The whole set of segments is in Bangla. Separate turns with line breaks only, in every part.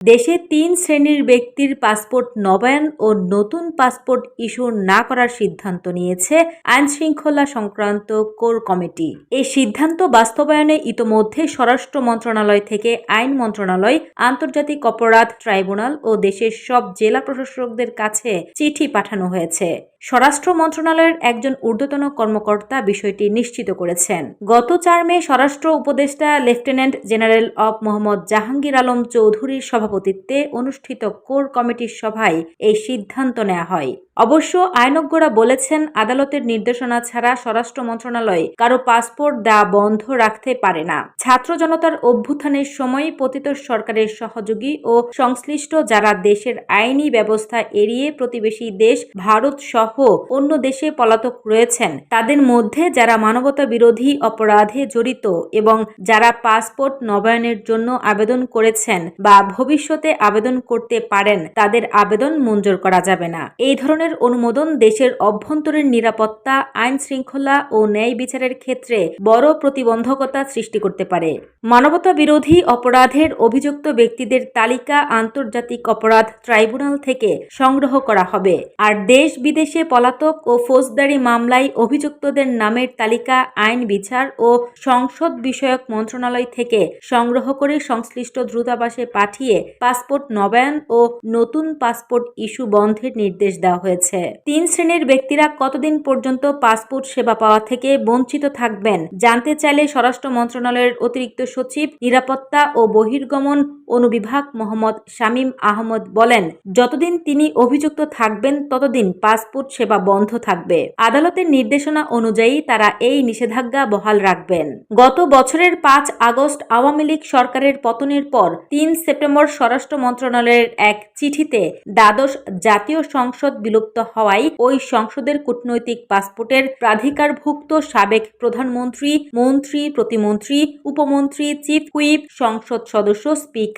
দেশে তিন শ্রেণির ব্যক্তির পাসপোর্ট নবায়ন ও নতুন পাসপোর্ট ইস্যু না করার সিদ্ধান্ত নিয়েছে আইন শৃঙ্খলা সংক্রান্ত কোর কমিটি। এই সিদ্ধান্ত বাস্তবায়নে ইতোমধ্যে স্বরাষ্ট্র মন্ত্রণালয় থেকে আইন মন্ত্রণালয়, আন্তর্জাতিক অপরাধ ট্রাইব্যুনাল ও দেশের সব জেলা প্রশাসকদের কাছে চিঠি পাঠানো হয়েছে। স্বরাষ্ট্র মন্ত্রণালয়ের একজন ঊর্ধ্বতন কর্মকর্তা বিষয়টি নিশ্চিত করেছেন। গত চার মে স্বরাষ্ট্র উপদেষ্টা লেফটেন্যান্ট জেনারেল অব মোহাম্মদ জাহাঙ্গীর আলম চৌধুরীর সভাপতিত্বে অনুষ্ঠিত কোর কমিটির সভায় এই সিদ্ধান্ত নেওয়া হয়। অবশ্য আইনজ্ঞরা বলেছেন, আদালতের নির্দেশনা ছাড়া স্বরাষ্ট্র মন্ত্রণালয় কারও পাসপোর্ট দেওয়া বন্ধ রাখতে পারে না। ছাত্র জনতার অভ্যুত্থানের সময় পতিত সরকারের সহযোগী ও সংশ্লিষ্ট যারা দেশের আইনি ব্যবস্থা এড়িয়ে প্রতিবেশী দেশ, ভারত সহ অন্য দেশে পলাতক রয়েছেন, তাদের মধ্যে যারা মানবতা বিরোধী অপরাধে জড়িত এবং যারা পাসপোর্ট নবায়নের জন্য আবেদন করেছেন বা ভবিষ্যতে আবেদন করতে পারেন, তাদের আবেদন মঞ্জুর করা যাবে না। এই ধরনের অনুমোদন দেশের অভ্যন্তরীণ নিরাপত্তা, আইন শৃঙ্খলা ও ন্যায় বিচারের ক্ষেত্রে বড় প্রতিবন্ধকতা সৃষ্টি করতে পারে। মানবতা বিরোধী অপরাধের অভিযুক্ত ব্যক্তিদের তালিকা আন্তর্জাতিক অপরাধ ট্রাইব্যুনাল থেকে সংগ্রহ করা হবে। আর দেশ বিদেশে পলাতক ও ফৌজদারি মামলায় অভিযুক্তদের নামের তালিকা, আইন বিচার ও সংসদ বিষয়ক মন্ত্রণালয় থেকে সংগ্রহ করে সংশ্লিষ্ট দ্রুতাবাসে পাঠিয়ে পাসপোর্ট নবায়ন ও নতুন পাসপোর্ট ইস্যু বন্ধের নির্দেশ দেওয়া হয়েছে। তিন শ্রেণির ব্যক্তিরা কতদিন পর্যন্ত পাসপোর্ট সেবা পাওয়া থেকে বঞ্চিত থাকবেন জানতে চাইলে স্বরাষ্ট্র মন্ত্রণালয়ের অতিরিক্ত সচিব, নিরাপত্তা ও বহির্গমন অনুবিভাগ মোহাম্মদ শামীম আহমদ বলেন, যতদিন তিনি অভিযুক্ত থাকবেন, ততদিন পাসপোর্ট সেবা বন্ধ থাকবে। আদালতের নির্দেশনা অনুযায়ী তারা এই নিষেধাজ্ঞা বহাল রাখবেন। গত বছরের পাঁচ আগস্ট আওয়ামী লীগ সরকারের পতনের পর তিন সেপ্টেম্বর স্বরাষ্ট্র মন্ত্রণালয়ের এক চিঠিতে দ্বাদশ জাতীয় সংসদ বিলুপ্ত হওয়ায় ওই সংসদের কূটনৈতিক পাসপোর্টের প্রাধিকারভুক্ত সাবেক প্রধানমন্ত্রী, মন্ত্রী, প্রতিমন্ত্রী, উপমন্ত্রী, চিফ হুইপ, সংসদ সদস্য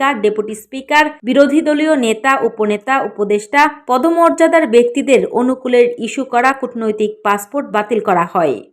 স্পিকার, ডেপুটি স্পিকার, বিরোধী দলীয় নেতা, উপনেতা, উপদেষ্টা, পদমর্যাদার ব্যক্তিদের অনুকূলের ইস্যু করা কূটনৈতিক পাসপোর্ট বাতিল করা হয়।